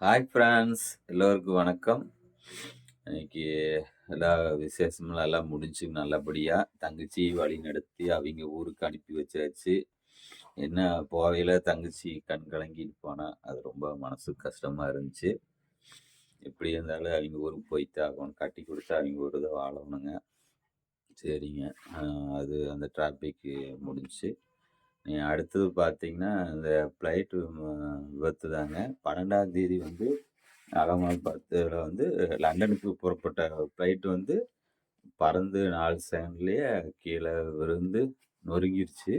Hi friends எல்லோருக்கும் வணக்கம். இன்னைக்கு எல்லா விசேஷமெல்லாம் எல்லாம் முடிஞ்சு நல்லபடியாக தங்கச்சி வழி நடத்தி அவங்க ஊருக்கு அனுப்பி வச்சாச்சு. என்ன போகையில் தங்கச்சி கண் கலங்கிட்டு போனால் அது ரொம்ப மனசு கஷ்டமாக இருந்துச்சு. எப்படி இருந்தாலும் அவங்க ஊருக்கு போய்த்து ஆகணும் கட்டி கொடுத்து அவங்க ஊர் தான் வாழணுங்க. சரிங்க. அது அந்த டிராஃபிக் முடிஞ்சு. அடுத்தது பார்த்தீங்கன்னா இந்த ஃப்ளைட்டு விபத்து தாங்க பன்னெண்டாம் தேதி வந்து பத்தில் வந்து லண்டனுக்கு புறப்பட்ட ஃப்ளைட் வந்து பறந்து நாலு செகண்ட்லேயே கீழே விருந்து நொறுங்கிருச்சு.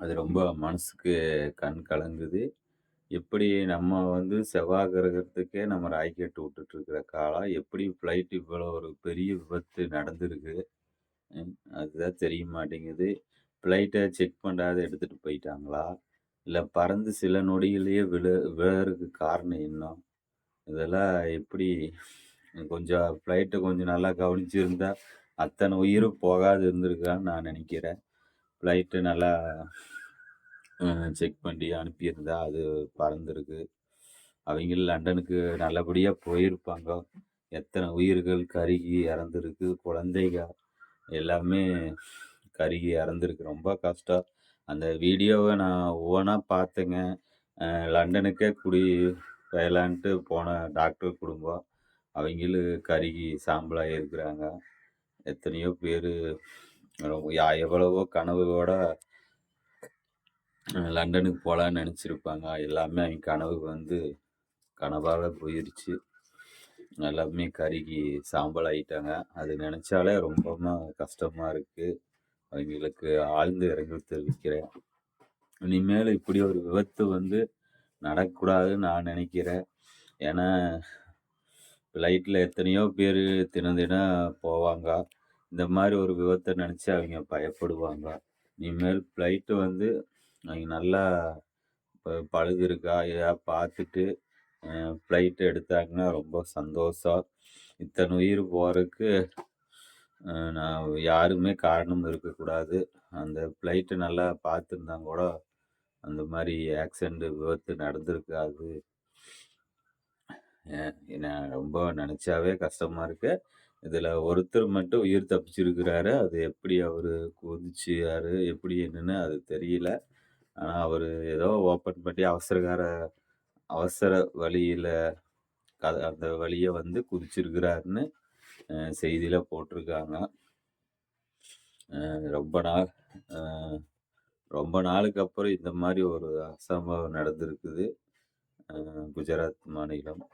அது ரொம்ப மனசுக்கு கண் கலங்குது. எப்படி நம்ம வந்து செவ்வாய் கிரகத்துக்கே நம்ம ராக்கெட் விட்டுட்ருக்கிற காலம் எப்படி ஃப்ளைட் இவ்வளோ ஒரு பெரிய விபத்து நடந்திருக்கு? அதுதான் தெரிய மாட்டேங்குது. ஃப்ளைட்டை செக் பண்ணாத எடுத்துகிட்டு போயிட்டாங்களா? இல்லை பறந்து சில நொடிகளையே விழு விழறதுக்கு காரணம் என்ன? இதெல்லாம் எப்படி? கொஞ்சம் ஃப்ளைட்டை கொஞ்சம் நல்லா கவனிச்சிருந்தா அத்தனை உயிரும் போகாது இருந்திருக்கான்னு நான் நினைக்கிறேன். ஃப்ளைட்டு நல்லா செக் பண்ணி அனுப்பியிருந்தா அது பறந்துருக்கு. அவங்களும் லண்டனுக்கு நல்லபடியாக போயிருப்பாங்க. எத்தனை உயிர்கள் கருகி இறந்துருக்கு குழந்தைங்க எல்லாமே கருகி இறந்துருக்கு ரொம்ப கஷ்டம். அந்த வீடியோவை நான் ஒவ்வொன்றா பார்த்தேங்க. லண்டனுக்கே குடி பெயலான்ட்டு போன டாக்டர் குடும்பம். அவங்களும் கருகி சாம்பலாக இருக்கிறாங்க எத்தனையோ பேர் எவ்வளவோ கனவுகளோட லண்டனுக்கு போகலான்னு நினச்சிருப்பாங்க. எல்லாமே அவங்க கனவு வந்து கனவாக போயிடுச்சு எல்லாமே கருகி சாம்பல் ஆகிட்டாங்க அது நினச்சாலே ரொம்ப கஷ்டமாக இருக்குது அவங்களுக்கு ஆழ்ந்து இறங்கி தெரிவிக்கிறேன். இனிமேல் இப்படி ஒரு விபத்து வந்து நடக்கக்கூடாதுன்னு நான் நினைக்கிறேன். ஏன்னா ஃப்ளைட்டில் எத்தனையோ பேர் தினம் தினம் போவாங்க. இந்த மாதிரி ஒரு விபத்தை நினச்சி அவங்க பயப்படுவாங்க. இனிமேல் ஃப்ளைட்டு வந்து அவங்க நல்லா இப்போ பழுது இருக்கா ஏதாவது பார்த்துட்டு ஃப்ளைட்டு எடுத்தாங்கன்னா ரொம்ப சந்தோஷம். இத்தனை உயிர் போகிறதுக்கு நான் யாருமே காரணம் இருக்கக்கூடாது. அந்த ஃப்ளைட்டு நல்லா பார்த்துருந்தா கூட அந்த மாதிரி ஆக்சிடெண்ட்டு விபத்து நடந்திருக்காது. என்ன ரொம்ப நினச்சாவே கஷ்டமாக இருக்கு. இதில் ஒருத்தர் மட்டும் உயிர் தப்பிச்சிருக்கிறாரு. அது எப்படி அவர் குதிச்சாரு எப்படி என்னன்னு அது தெரியல. ஆனால் அவர் ஏதோ ஓப்பன் பண்ணி அவசரகார அவசர வழியில் க அந்த வழியை வந்து குதிச்சிருக்கிறாருன்னு செய்தியில் போட்டிருக்காங்க. ரொம்ப நாள் ரொம்ப நாளுக்கு அப்புறம் இந்த மாதிரி ஒரு அசம்பவம் நடந்திருக்குது. குஜராத் மாநிலம்.